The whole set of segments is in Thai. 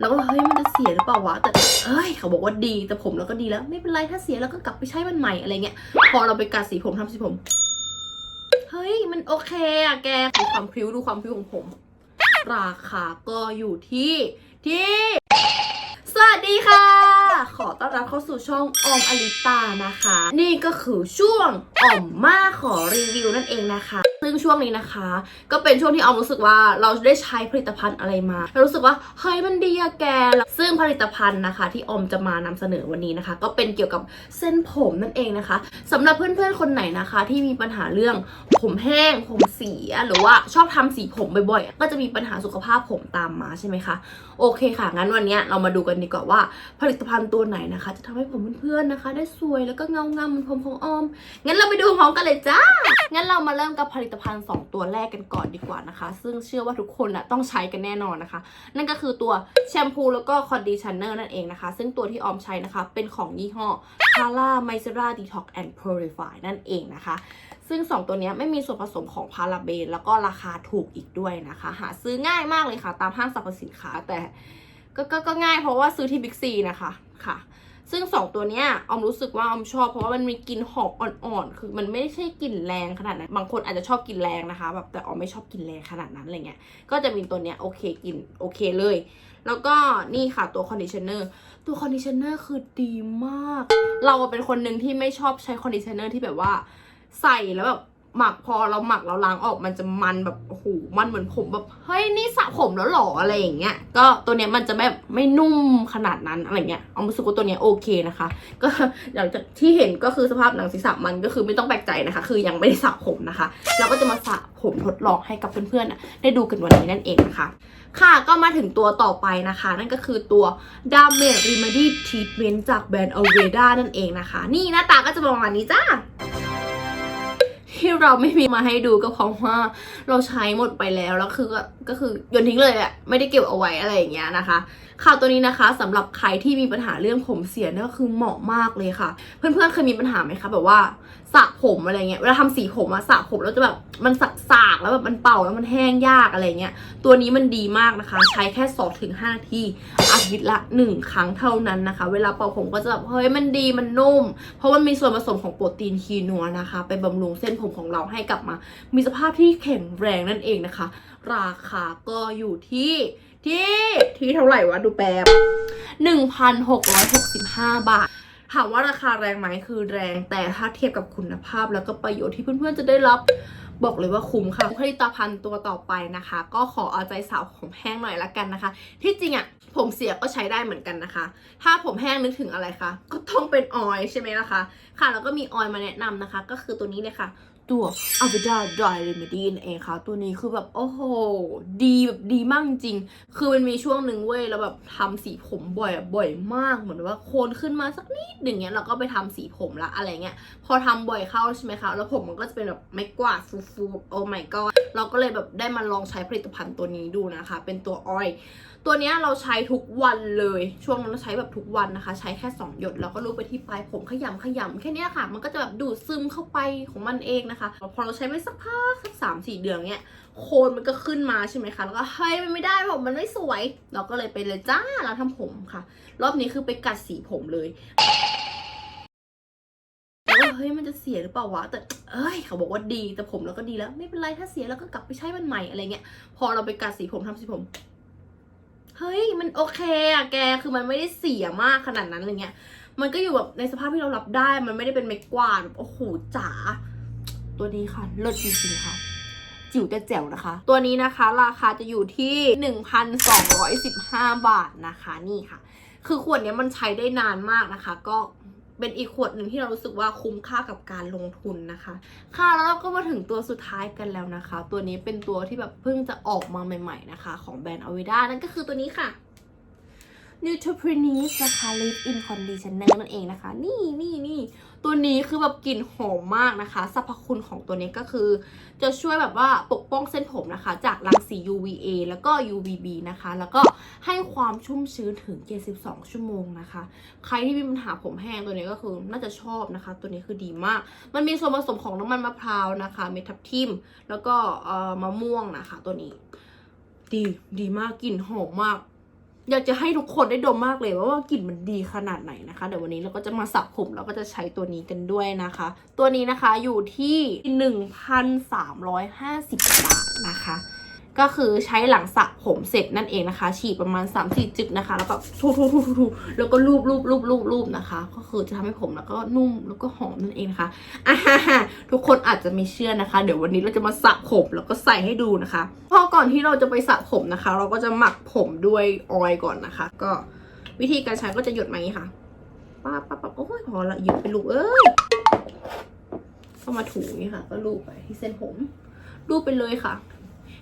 แล้วก็เฮ้ยมันจะเสียหรือเปล่าวะแต่เฮ้ยเขาบอกว่าดีแต่ผมเราก็ดีแล้ว ไม่เป็นไรถ้าเสียเราก็กลับไปใช้มันใหม่อะไรเงี้ยพอเราไปกัดสีผมทำสีผม เฮ้ยมันโอเคอะแกดูความพริ้วดูความพริ้วของผม ราคาก็อยู่ที่ที่ สวัสดีค่ะ ขอต้อนรับเข้าสู่ช่องออมอลิตานะคะ นี่ก็คือช่วงออมมาขอรีวิวนั่นเองนะคะ ซึ่งช่วงนี้นะคะ ก็เป็นช่วงที่ออมรู้สึกว่าเราได้ใช้ผลิตภัณฑ์อะไรมาแล้วรู้สึกว่าเฮ้ยมันดีอะแกซึ่งผลิตภัณฑ์นะคะ ที่ออมจะมานำเสนอวันนี้นะคะ ก็เป็นเกี่ยวกับเส้นผมนั่นเองนะคะสำหรับเพื่อนๆคนไหนนะคะ ที่มีปัญหาเรื่องผมแห้ง ผมเสียหรือว่าชอบทำสีผมบ่อยๆ ก็จะมีปัญหาสุขภาพผมตามมาใช่ไหมคะโอเคค่ะงั้นวันนี้เรามาดูกันดีกว่าว่า ผลิตภัณฑ์ตัวไหนนะคะ จะทำให้ผมเพื่อนๆนะคะ ได้สวยแล้วก็เงางามเหมือนผมของออมงั้นเราไปดูพร้อมกันเลยจ้างั้นเรามาเริ่มกับผลิตภัณฑ์ 2 ตัวแรกกันก่อนดีกว่านะคะ ซึ่งเชื่อว่าทุกคนนะต้องใช้กันแน่นอนนะคะ นั่นก็คือตัวแชมพูแล้วก็คอนดิชเนอร์นั่นเองนะคะ ซึ่งตัวที่ออมใช้นะคะ เป็นของยี่ห้อ p a l a m y c e r a Detox and Purify นั่นเองนะคะ ซึ่ง 2 ตัวนี้ไม่มีส่วนผสมของพาราเบน แล้วก็ราคาถูกอีกด้วยนะคะ หาซื้อง่ายมากเลยค่ะ ตามห้างสรรพสินค้าแต่ก็ก็ก็ง่ายเพราะว่าซื้อที่บิ๊กซีนะคะค่ะ ซึ่งสองตัวเนี้ยออมรู้สึกว่าออมชอบเพราะว่ามันมีกลิ่นหอมอ่อนๆ คือมันไม่ใช่กลิ่นแรงขนาดนั้น บางคนอาจจะชอบกลิ่นแรงนะคะแบบแต่ออมไม่ชอบกลิ่นแรงขนาดนั้นอะไรเงี้ย ก็จะมีตัวเนี้ยโอเคกลิ่นโอเคเลย แล้วก็นี่ค่ะตัวคอนดิชเนอร์ตัวคอนดิชเนอร์คือดีมาก เราเป็นคนหนึ่งที่ไม่ชอบใช้คอนดิชเนอร์ที่แบบว่าใส่แล้วแบบ หมักพอเราหมักเราล้างออกมันจะมันแบบโอ้โหมันเหมือนผมแบบเฮ้ยนี่สระผมแล้วหรออะไรอย่างเงี้ยก็ตัวเนี้ยมันจะแบบไม่นุ่มขนาดนั้นอะไรเงี้ยเอารู้สึกตัวเนี้ยโอเคนะคะ ก็อย่างจากที่เห็นก็คือสภาพหนังศีรษะมันก็คือไม่ต้องแปลกใจนะคะ คือยังไม่ได้สระผมนะคะเราก็จะมาสระผมทดลองให้กับเพื่อนๆได้ดูกันวันนี้นั่นเองนะคะค่ะก็มาถึงตัวต่อไปนะคะ นั่นก็คือตัว Damage Remedy Treatment จากแบรนด์ Aveda นั่นเองนะคะ นี่หน้าตาก็จะประมาณนี้จ้า ที่เราไม่มีมาให้ดูก็เพราะว่าเราใช้หมดไปแล้วแล้วคือก็ก็คือโยนทิ้งเลยอะไม่ได้เก็บเอาไว้อะไรอย่างเงี้ยนะคะ ข่าวตัวนี้นะคะสำหรับใครที่มีปัญหาเรื่องผมเสียเนี่ยก็คือเหมาะมากเลยค่ะ เพื่อนๆเคยมีปัญหาไหมคะแบบว่าสระผมอะไรเงี้ยเวลาทำสีผมอะสระผมแล้วจะแบบมันสักสากแล้วแบบมันเป่าแล้วมันแห้งยากอะไรเงี้ยตัวนี้มันดีมากนะคะ ใช้แค่2-5ถึงห้านาทีอาทิตย์ละ1ครั้งเท่านั้นนะคะ เวลาเป่าผมก็จะแบบเฮ้ยมันดีมันนุ่ม เพราะมันมีส่วนผสมของโปรตีนคีนัวนะคะ ไปบำรุงเส้นผมของเราให้กลับมา มีสภาพที่แข็งแรงนั่นเองนะคะ ราคาก็อยู่ที่ ที่ที่เท่าไหร่วะดูแป๊บ1,665 บาท ถามว่าราคาแรงไหมคือแรงแต่ถ้าเทียบกับคุณภาพแล้วก็ประโยชน์ที่เพื่อนๆจะได้รับบอกเลยว่าคุ้มค่ะผลิตภัณฑ์ตัวต่อไปนะคะ ก็ขอเอาใจสาวผมแห้งหน่อยละกันนะคะ ที่จริงอะ่ะผมเสียก็ใช้ได้เหมือนกันนะคะ ถ้าผมแห้งนึกถึงอะไรคะก็ต้องเป็นออยล์ใช่ไหมล่ะคะ ค่ะแล้วก็มีออยล์มาแนะนำนะคะ ก็คือตัวนี้เลยค่ะ ตัว a v e d a Dry Remedy นั่นเองค่ะ ตัวนี้คือแบบโอ้โห ดีแบบดีมากจริง คือมันมีช่วงหนึ่งเว้ยแล้วแบบทำสีผมบ่อยอะบ่อยมากเหมือนว่าโคนขึ้นมาสักนิดหนึ่งเนี้ยเราก็ไปทำสีผมละอะไรเงี้ย พอทำบ่อยเข้าใช่ไหมคะแล้วผมมันก็จะเป็นแบบไม่กวาดฟูๆโอ้ my god เราก็เลยแบบได้มาลองใช้ผลิตภัณฑ์ตัวนี้ดูนะคะ เป็นตัวออยล์ตัวนี้เราใช้ทุกวันเลย ช่วงนั้นเราใช้แบบทุกวันนะคะ ใช้แค่ 2 หยดแล้วก็ลูบไปที่ปลายผมขยำขยำค่นี้ค่ะ มันก็จะแบบดูดซึมเข้าไปของมันเองนะคะพอเราใช้ไปสักพักสักสามสี่เดือนเนี้ยโคนมันก็ขึ้นมาใช่ไหมคะ แล้วก็เฮ้ยมันไม่ได้ผมมันไม่สวย เราก็เลยไปเลยจ้าเราทำผมค่ะ รอบนี้คือไปกัดสีผมเลยเฮ้ยมันจะเสียหรือเปล่าวะแต่เอ้ยเขาบอกว่าดีแต่ผมเราก็ดีแล้ว ไม่เป็นไรถ้าเสียเราก็กลับไปใช้มันใหม่อะไรเงี้ย พอเราไปกัดสีผมทำสีผมเฮ้ยมันโอเคอะแกคือมันไม่ได้เสียมากขนาดนั้นอะไรเงี้ย มันก็อยู่แบบในสภาพที่เรารับได้ มันไม่ได้เป็นไม้กวาดแบบโอ้โหจ๋า ตัวนี้ค่ะเลิศจริงๆค่ะ จิ๋วแต่แจ๋วนะคะ ตัวนี้นะคะราคาจะอยู่ที่ 1,215 บาทนะคะนี่ค่ะ คือขวดนี้มันใช้ได้นานมากนะคะ ก็เป็นอีกขวดหนึ่งที่เรารู้สึกว่าคุ้มค่ากับการลงทุนนะคะ ค่ะแล้วเราก็มาถึงตัวสุดท้ายกันแล้วนะคะ ตัวนี้เป็นตัวที่แบบเพิ่งจะออกมาใหม่ ๆนะคะ ของแบรนด์อ v วด้านั่นก็คือตัวนี้ค่ะ n u t r i p r e n i s นะคะ Live in Conditioner นั่นเองนะคะ นี่นี่นี่ตัวนี้คือแบบกลิ่นหอมมากนะคะสรรพคุณของตัวนี้ก็คือ จะช่วยแบบว่าปกป้องเส้นผมนะคะ จากรังสี UVA แล้วก็ UVB นะคะ แล้วก็ให้ความชุ่มชื้นถึง 72 ชั่วโมงนะคะ ใครที่มีปัญหาผมแห้งตัวนี้ก็คือน่าจะชอบนะคะ ตัวนี้คือดีมาก มันมีส่วนผสมของน้ำมันมะพร้าวนะคะ เมทับทิม แล้วก็มะม่วงนะคะ ตัวนี้ ดีดีมากกลิ่นหอมมาก อยากจะให้ทุกคนได้ดมมากเลยว่าว่ากลิ่นมันดีขนาดไหนนะคะ เดี๋ยววันนี้เราก็จะมาสระผมแล้วก็จะใช้ตัวนี้กันด้วยนะคะ ตัวนี้นะคะอยู่ที่ 1,350 บาทนะคะ ก็คือใช้หลังสระผมเสร็จนั่นเองนะคะ ฉีดประมาณ 3-4 จึกนะคะ แล้วก็ทูทูทูทูทูแล้วก็ลูบลูบลูบลูบลูบนะคะ ก็คือจะทำให้ผมแล้วก็นุ่มแล้วก็หอมนั่นเองนะคะอ่าฮะทุกคนอาจจะไม่เชื่อนะคะ เดี๋ยววันนี้เราจะมาสระผมแล้วก็ใส่ให้ดูนะคะพอก่อนที่เราจะไปสระผมนะคะ เราก็จะหมักผมด้วยออยล์ก่อนนะคะ ก็วิธีการใช้ก็จะหยดมาอย่างนี้ค่ะป้าป้าป้าโอ้ยพอละหยุดไปลูกเอ้ยก็มาถูอย่างนี้ค่ะ ก็ลูบไปที่เส้นผมลูบไปเลยค่ะ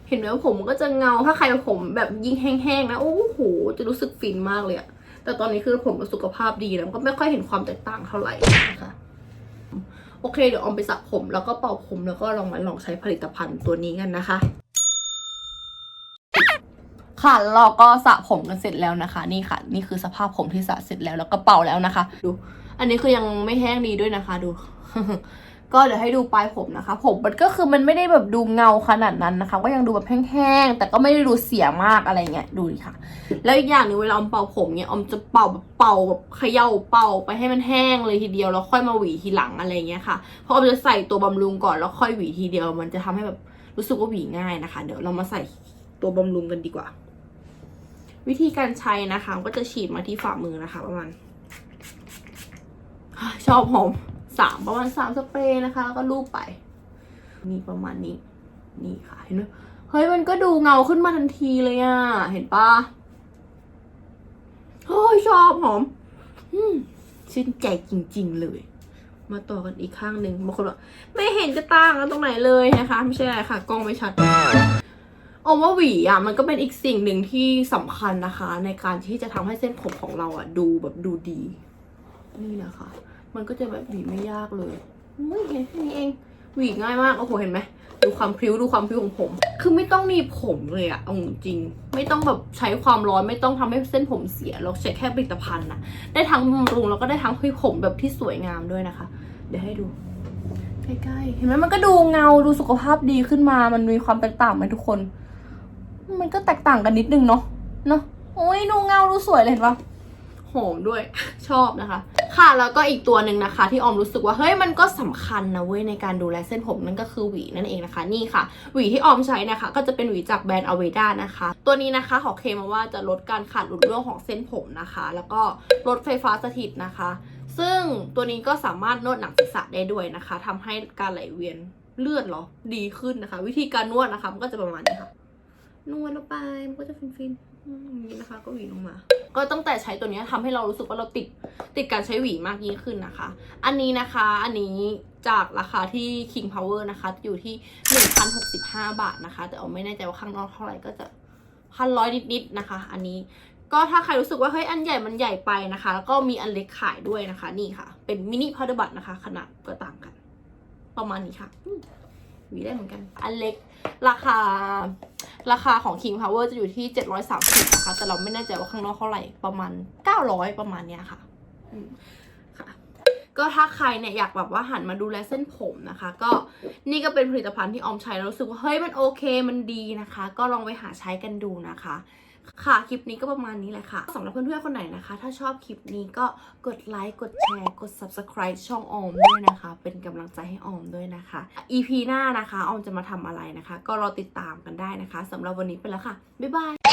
เห็นไหมว่าผมมันก็จะเงา ถ้าใครผมแบบยิ่งแห้งๆนะ โอ้โห จะรู้สึกฟินมากเลยอะแต่ตอนนี้คือผมสุขภาพดีแล้วก็ไม่ค่อยเห็นความแตกต่างเท่าไหร่นะคะโอเค เดี๋ยวออมไปสระผมแล้วก็เป่าผมแล้วก็ลองมาลองใช้ผลิตภัณฑ์ตัวนี้กันนะคะ ค่ะเราก็สระผมกันเสร็จแล้วนะคะ นี่ค่ะ นี่คือสภาพผมที่สระเสร็จแล้วแล้วก็เป่าแล้วนะคะ ดู อันนี้คือยังไม่แห้งดีด้วยนะคะ ดู ก็เดี๋ยวให้ดูปลายผมนะคะ ผมมันก็คือมันไม่ได้แบบดูเงาขนาดนั้นนะคะ ก็ยังดูแบบแห้งๆ แต่ก็ไม่ได้ดูเสียมากอะไรเงี้ย ดูดิค่ะ แล้วอีกอย่างหนึ่งเวลาอมเป่าผมเนี่ยอมจะเป่าแบบเป่าแบบเขย่าเป่าไปให้มันแห้งเลยทีเดียวแล้วค่อยมาหวีทีหลังอะไรเงี้ยค่ะ เพราะอมจะใส่ตัวบำรุงก่อนแล้วค่อยหวีทีเดียว มันจะทำให้แบบรู้สึกว่าหวีง่ายนะคะ เดี๋ยวเรามาใส่ตัวบำรุงกันดีกว่า วิธีการใช้นะคะ ก็จะฉีดมาที่ฝ่ามือนะคะ ประมาณชอบหอม สามประมาณสามสเปรย์นะคะแล้วก็ลูบไป นี่ประมาณนี้ นี่ค่ะเห็นไหมเฮ้ยมันก็ดูเงาขึ้นมาทันทีเลยอะเห็นปะเฮ้ยชอบหอม อืมชื่นใจจริง ๆ เลย มาต่อกันอีกข้างหนึ่งบางคนบอกไม่เห็นจะต่างกันตรงไหนเลยนะคะ ไม่ใช่อะไรค่ะ กล้องไม่ชัดออว่าหวีอะมันก็เป็นอีกสิ่งหนึ่งที่สำคัญนะคะ ในการที่จะทำให้เส้นผมของเราอะ ดูแบบดูดี นี่นะคะ มันก็จะแบบหวีไม่ยากเลยไม่เห็นแค่นี้เองหวีง่ายมากโอ้โหเห็นไหมดูความพริ้วดูความพริ้วของผม คือไม่ต้องหนีบผมเลยอะเอาจริงๆไม่ต้องแบบใช้ความร้อนไม่ต้องทำให้เส้นผมเสียเราใช้แค่ผลิตภัณฑ์นะได้ทั้งบำรุงแล้วก็ได้ทั้งให้ผมแบบที่สวยงามด้วยนะคะ เดี๋ยวให้ดูใกล้ๆเห็นไหมมันก็ดูเงาดูสุขภาพดีขึ้นมา มันมีความแตกต่างไหมทุกคน มันก็แตกต่างกันนิดนึงเนาะเนาะโอ้ยดูเงาดูสวยเลยเห็นปะ หอมด้วยชอบนะคะ ค่ะแล้วก็อีกตัวหนึ่งนะคะ ที่ออมรู้สึกว่าเฮ้ยมันก็สำคัญนะเว้ยในการดูแลเส้นผมนั่นก็คือหวีนั่นเองนะคะนี่ค่ะ หวีที่ออมใช้นะคะ ก็จะเป็นหวีจากแบรนด์อเวด้านะคะ ตัวนี้นะคะขอเคมาว่าจะลดการขาดหลุดร่วงของเส้นผมนะคะ แล้วก็ลดไฟฟ้าสถิตนะคะ ซึ่งตัวนี้ก็สามารถนวดหนังศีรษะได้ด้วยนะคะทำให้การไหลเวียนเลือดเหรอดีขึ้นนะคะ วิธีการนวดนะคะมันก็จะประมาณนี้ค่ะนวดลงไปมันก็จะฟินๆอย่างนี้นะคะ ก็หวีลงมา ก็ตั้งแต่ใช้ตัวนี้ยทำให้เรารู้สึกว่าเราติดติดการใช้หวีมากยิ่งขึ้นนะคะ อันนี้นะคะอันนี้จากราคาที่ King Power นะคะอยู่ที่ 1,065 บาทนะคะ แต่เอาไม่แน่ใจว่าข้างนอกเท่าไหร่ก็จะพันร้อยนิดๆนะคะ อันนี้ก็ถ้าใครรู้สึกว่าเฮ้ยอันใหญ่มันใหญ่ไปนะคะ แล้วก็มีอันเล็กขายด้วยนะคะ นี่ค่ะ เป็นมินิพาวเดอร์บัตนะคะ ขนาดก็ต่างกัน ประมาณนี้ค่ะ วีได้เหมือนกัน อันเล็กราคา ราคาของ King Power จะอยู่ที่ 730นะคะ แต่เราไม่แน่ใจว่าข้างนอกเท่าไหร่ประมาณ 900 ประมาณเนี้ยค่ะอืมค่ะ ก็ถ้าใครเนี่ยอยากแบบว่าหันมาดูแลเส้นผมนะคะ ก็นี่ก็เป็นผลิตภัณฑ์ที่ออมใช้แล้วรู้สึกว่าเฮ้ยมันโอเคมันดีนะคะ ก็ลองไปหาใช้กันดูนะคะ ค่ะ คลิปนี้ก็ประมาณนี้แหละค่ะสำหรับเพื่อนๆคนไหนนะคะ ถ้าชอบคลิปนี้ก็กดไลค์กดแชร์ กด subscribe ช่องออมด้วยนะคะ เป็นกำลังใจให้ออมด้วยนะคะ EP หน้านะคะออมจะมาทำอะไรนะคะ ก็รอติดตามกันได้นะคะสำหรับวันนี้ไปแล้วค่ะ บ๊ายบาย